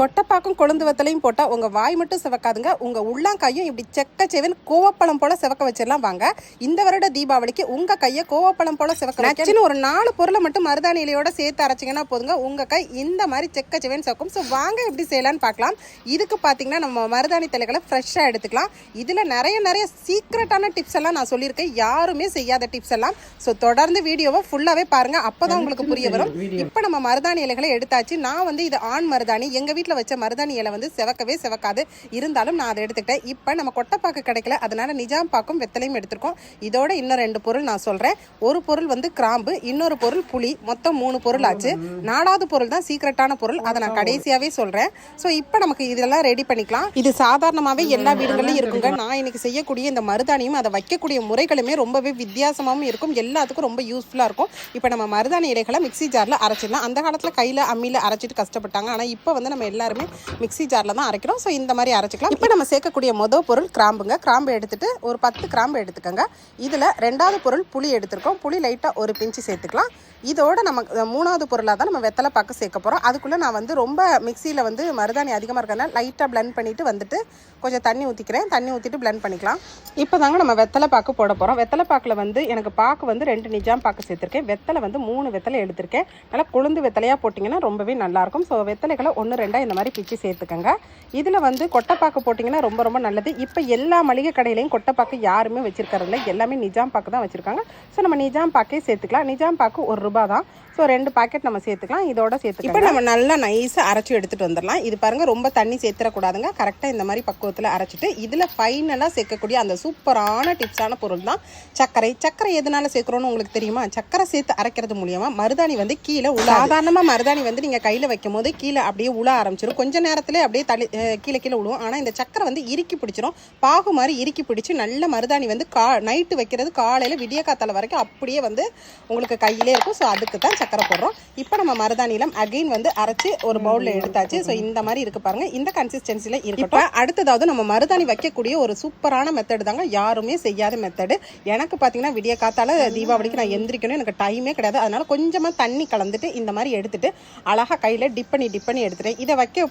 கொட்டைப்பாக்கும் கொழுந்து வத்தலையும் போட்டா உங்க வாய் மட்டும் சிவக்காதுங்க. உங்க உள்ளாங்கையும் இப்படி செக்க செவன் கோவப்பழம் போல சிவக்க வச்சிடலாம் வாங்க. இந்த வருட தீபாவளிக்கு உங்க கையை கோவப்பழம் போல சிவக்க வச்சுன்னு ஒரு நாலு பொருளை மட்டும் மருதாணி இலையோட சேர்த்து அரைச்சிங்கன்னா போதுங்க. உங்க கை இந்த மாதிரி செக்க செவன் சிவக்கும். ஸோ வாங்க எப்படி செய்யலாம்னு பார்க்கலாம். இதுக்கு பார்த்தீங்கன்னா நம்ம மருதாணி தலைகளை ஃப்ரெஷ்ஷாக எடுத்துக்கலாம். இதில் நிறைய நிறைய சீக்ரெட்டான டிப்ஸ் எல்லாம் நான் சொல்லியிருக்கேன். யாருமே செய்யாத டிப்ஸ் எல்லாம். ஸோ தொடர்ந்து வீடியோவை ஃபுல்லாகவே பாருங்க. அப்பதான் உங்களுக்கு புரிய வரும். இப்போ நம்ம மருதாணி இலைகளை எடுத்தாச்சு. நான் வந்து இது ஆண் மருதாணி எங்கள் வீட்டில் வச்ச மருதாணி இலை வந்து செவக்கவே செவக்காது. இருந்தாலும் நான் அதை எடுத்துக்கிட்டேன். இப்போ நம்ம கொட்டைப்பாக்கு கிடைக்கல. அதனால் நிஜாம் பாக்கும் வெத்தலையும் எடுத்திருக்கோம். இதோட இன்னும் ரெண்டு பொருள் நான் சொல்கிறேன் ஒரு பொருள் வந்து கிராம்பு இன்னொரு பொருள் புளி. மொத்தம் மூணு பொருள் ஆச்சு. நாலாவது பொருள் தான் சீக்ரெட்டான பொருள். அதை நான் கடைசியாகவே சொல்கிறேன் ஸோ இப்போ நமக்கு இதெல்லாம் ரெடி பண்ணிக்கலாம். இது சாதாரணமாகவே எல்லா வீடுகளிலும் இருக்குங்க. நான் இன்னைக்கு செய்யக்கூடிய இந்த மருதாணியும் அதை வைக்கக்கூடிய முறைகளுமே ரொம்பவே வித்தியாசமாகவும் இருக்கும். எல்லாத்துக்கும் ரொம்ப யூஸ்ஃபுல்லாக இருக்கும். இப்போ நம்ம மருதாணி இலைகளை மிக்ஸி ஜாரில் அரைச்சிடலாம். அந்த காலத்தில் கையில் அம்மியில் அரைச்சிட்டு கஷ்டப்பட்டாங்க. ஆனால் இப்போ வந்து நம்ம எல்லாருமே மிக்ஸி ஜாரில் தான் அரைக்கிறோம். ஸோ இந்த மாதிரி அரைச்சிக்கலாம். இப்போ நம்ம சேர்க்கக்கூடிய மொதல் பொருள் கிராம்புங்க. கிராம்பு எடுத்துட்டு ஒரு பத்து கிராம்பு எடுத்துக்கோங்க. இதில் ரெண்டாவது பொருள் புளி எடுத்திருக்கோம். புளி லைட்டாக ஒரு பிஞ்சு சேர்த்துக்கலாம். இதோட நம்ம மூணாவது பொருளாக தான் நம்ம வெத்தலை பாக்கு சேர்க்க போகிறோம் அதுக்குள்ளே நான் வந்து ரொம்ப மிக்சியில் வந்து மருதாணி அதிகமாக இருக்கிறதுனால லைட்டாக பிளெண்ட் பண்ணிவிட்டு வந்துட்டு கொஞ்சம் தண்ணி ஊற்றிக்கிறேன் தண்ணி ஊற்றிட்டு பிளெண்ட் பண்ணிக்கலாம். இப்போ தாங்க நம்ம வெத்தலை பாக்கு போட போகிறோம் வெத்தலை பாக்கில் வந்து எனக்கு பாக்கு வந்து ரெண்டு நிஜாம் பாக்கு சேர்த்துருக்கேன். வெத்தலை வந்து மூணு வெத்தலை எடுத்திருக்கேன். நல்லா கொழுந்து வெத்தலையாக போட்டிங்கன்னா ரொம்பவே நல்லாயிருக்கும் ஸோ வெத்தலைகளை ஒன்று ரெண்டாக இந்த மாதிரி பிச்சு சேர்த்துக்கோங்க. இதில் வந்து கொட்டைப்பாக்கு போட்டிங்கன்னா ரொம்ப ரொம்ப நல்லது. இப்போ எல்லா மளிகை கடையிலையும் கொட்டைப்பாக்கு யாருமே வச்சிருக்கறதில்ல. எல்லாமே நிஜாம் பாக்கு தான் வச்சுருக்காங்க. ஸோ நம்ம நிஜாம் பாக்கே சேர்த்துக்கலாம். நிஜாம் பாக்கு ஒரு ரூபா தான். ஸோ ரெண்டு பாக்கெட் நம்ம சேர்த்துக்கலாம். இதோட சேர்த்து இப்போ நம்ம நல்லா நைஸாக அரைச்சி எடுத்துகிட்டு வந்துடலாம். இது பாருங்க ரொம்ப தண்ணி சேர்த்துடக்கூடாதுங்க கரெக்டாக இந்த மாதிரி பக்குவத்தில் அரைச்சிட்டு இதில் ஃபைனலாக சேர்க்கக்கூடிய அந்த சூப்பரான டிப்ஸான பொருள் தான் சர்க்கரை. சர்க்கரை எதனால சேர்க்குறோன்னு உங்களுக்கு தெரியுமா? சர்க்கரை சேர்த்து அரைக்கிறது மூலியமா மருதாணி வந்து கீழே உள்ள சாதாரணமாக மருதாணி வந்து நீங்கள் கையில் வைக்கும் போது கீழே அப்படியே உள்ள ஆரம்பிச்சிடும் கொஞ்ச நேரத்தில் அப்படியே அஹ் கீழே கீழே விழுவும் ஆனால் இந்த சர்க்கரை வந்து இறுக்கி பிடிச்சிரும். பாகு மாதிரி இறுக்கி பிடிச்சி நல்ல மருதாணி வந்து கா நைட்டு வைக்கிறது காலையில் விடிய காத்தால வரைக்கும் அப்படியே வந்து உங்களுக்கு கையிலே இருக்கும். ஸோ அதுக்கு தான் சக்கரை போடுறோம். இப்போ நம்ம மருதாணிலம் அகைன் வந்து அரைச்சி ஒரு பவுலில் எடுத்தாச்சு. ஸோ இந்த மாதிரி இருக்கு பாருங்க. இந்த கன்சிஸ்டன்சியில் இருக்கட்டும். அடுத்ததாவது நம்ம மருதாணி வைக்கக்கூடிய ஒரு சூப்பரான மெத்தடு தாங்க. யாருமே செய்யாத மெத்தடு எனக்கு பார்த்தீங்கன்னா விடிய காத்தால தீபாவளிக்கு நான் எந்திரிக்கணும். எனக்கு டைமே கிடையாது. அதனால கொஞ்சமாக தண்ணி கலந்துட்டு இந்த மாதிரி எடுத்துட்டு அழகாக கையில் டிப் பண்ணி டிப் பண்ணி எடுத்துட்டேன் இதை வைக்க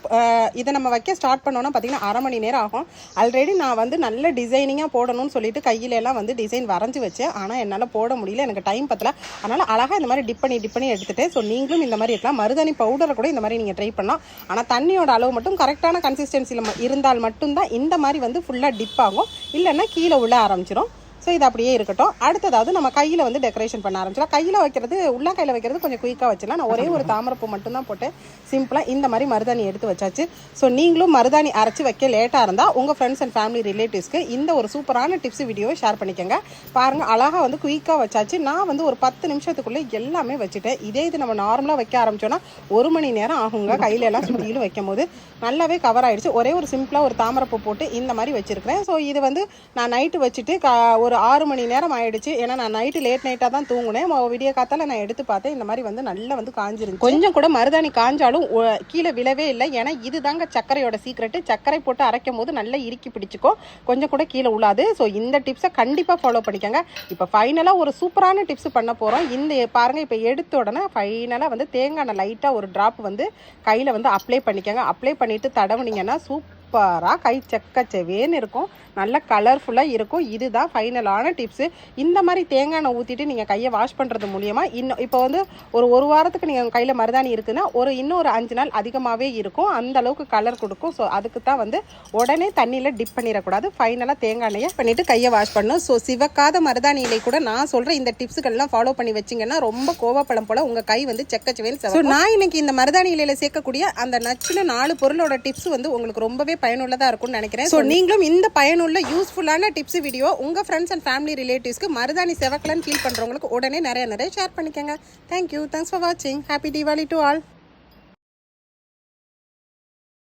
இதை நம்ம வைக்க ஸ்டார்ட் பண்ணோன்னா பார்த்தீங்கன்னா அரை மணி நேரம் ஆகும். ஆல்ரெடி நான் வந்து நல்ல டிசைனிங்காக போடணும்னு சொல்லிட்டு கையில எல்லாம் வந்து டிசைன் வரைஞ்சி வச்சேன். ஆனால் என்னால் போட முடியல. எனக்கு டைம் பத்தல. அதனால் அழகாக இந்த மாதிரி டிப் பண்ணி டிப் பண்ணி எடுத்துட்டேன். ஸோ நீங்களும் இந்த மாதிரி இருக்கலாம் மருதாணி பவுடரை கூட இந்த மாதிரி நீங்கள் ட்ரை பண்ணலாம். ஆனால் தண்ணியோட அளவு மட்டும் கரெக்டான கன்சிஸ்டன்சியில் இருந்தால் மட்டும்தான் இந்த மாதிரி வந்து ஃபுல்லாக டிப் ஆகும். இல்லைன்னா கீழே உள்ள ஆரம்பிச்சிடும் ஸோ இது அப்படியே இருக்கட்டும். அடுத்ததாவது நம்ம கையில் வந்து டெக்கரேஷன் பண்ண ஆரம்பிச்சிடலாம். கையில் வைக்கிறது உள்ளா கையில் வைக்கிறது கொஞ்சம் குயிக்காக வச்சிடலாம். நான் ஒரே ஒரு தாமரைப்பூ மட்டும்தான் போட்டு சிம்பிளாக இந்த மாதிரி மருதாணி எடுத்து வச்சாச்சு. ஸோ நீங்களும் மருதாணி அரைச்சி வைக்க லேட்டாக இருந்தால் உங்கள் ஃப்ரெண்ட்ஸ் அண்ட் ஃபேமிலி ரிலேட்டிவ்ஸ்க்கு இந்த ஒரு சூப்பரான டிப்ஸ் வீடியோவை ஷேர் பண்ணிக்கோங்க. பாருங்கள் அழகாக வந்து குயிக்காக வச்சாச்சு. நான் வந்து ஒரு பத்து நிமிஷத்துக்குள்ளே எல்லாமே வச்சுட்டேன். இதே இது நம்ம நார்மலாக வைக்க ஆரம்பிச்சோன்னா ஒரு மணி நேரம் ஆகுங்க. கையில எல்லாம் சுற்றிலும் வைக்கும் போது நல்லாவே கவர் ஆகிடுச்சு ஒரே ஒரு சிம்பிளாக ஒரு தாமரைப்பூ போட்டு இந்த மாதிரி வச்சுருக்கிறேன். ஸோ இது வந்து நான் நைட்டு வச்சுட்டு கா ஒரு ஆறு மணி நேரம் ஆயிடுச்சு. ஏன்னா நான் நைட்டு லேட் நைட்டாக தான் தூங்குனேன். விடிய காத்தால நான் எடுத்து பார்த்தேன். இந்த மாதிரி வந்து நல்லா வந்து காஞ்சிருந்துச்சு. கொஞ்சம் கூட மருதாணி காஞ்சாலும் கீழே விழவே இல்லை. ஏன்னா இதுதாங்க சர்க்கரையோட சீக்ரெட்டு சர்க்கரை போட்டு அரைக்கும் போது நல்லா இறுக்கி பிடிச்சிக்கும். கொஞ்சம் கூட கீழே உழாது. ஸோ இந்த டிப்ஸை கண்டிப்பாக ஃபாலோ பண்ணிக்கோங்க. இப்போ ஃபைனலாக ஒரு சூப்பரான டிப்ஸ் பண்ண போகிறோம் இந்த பாருங்கள் இப்போ எடுத்த உடனே ஃபைனலாக வந்து தேங்காய் எண்ணெய் லைட்டாக ஒரு ட்ராப் வந்து கையில் வந்து அப்ளை பண்ணிக்கோங்க. அப்ளை பண்ணிட்டு தடவுனீங்கன்னா சூப்பராக கை செக்க செவேன்னு இருக்கும். நல்ல கலர்ஃபுல்லாக இருக்கும். இதுதான் ஃபைனலான டிப்ஸு இந்த மாதிரி தேங்காய் எண்ணெய் ஊற்றிட்டு நீங்கள் கையை வாஷ் பண்ணுறது மூலியமா இன்னும் இப்போ வந்து ஒரு ஒரு வாரத்துக்கு நீங்கள் கையில் மருதாணி இருக்குன்னா ஒரு இன்னும் ஒரு அஞ்சு நாள் அதிகமாகவே இருக்கும். அந்த அளவுக்கு கலர் கொடுக்கும். ஸோ அதுக்கு தான் வந்து உடனே தண்ணியில் டிப் பண்ணிடக்கூடாது. ஃபைனலாக தேங்காய் எண்ணெயை பண்ணிவிட்டு கையை வாஷ் பண்ணணும். ஸோ சிவக்காத மருதாணி இலை கூட நான் சொல்கிற இந்த டிப்ஸுகள்லாம் ஃபாலோ பண்ணி வச்சிங்கன்னா ரொம்ப கோவப்பழம் போல் உங்கள் கை வந்து செக்கச்சுவேன்னு ஸோ நான் இன்னைக்கு இந்த மருதாணி இலையில சேர்க்கக்கூடிய அந்த நச்சுல நாலு பொருளோட டிப்ஸ் வந்து உங்களுக்கு ரொம்பவே பயனுள்ளதாக இருக்கும்னு நினைக்கிறேன். ஸோ நீங்களும் இந்த பயனுள்ள யூஸ்ஃபுல்லான டிப்ஸ் வீடியோ உங்கள் ஃப்ரெண்ட்ஸ் அண்ட் ஃபேமிலி ரிலேட்டிவ்ஸ்க்கு மருதாணி செவக்கலன்னு ஃபீல் பண்ணுறவங்களுக்கு உடனே நிறைய நிறைய ஷேர் பண்ணிக்கோங்க. தேங்க்யூ தேங்க்ஸ் ஃபார் வாட்சிங் ஹாப்பி தீபாவளி டு ஆல்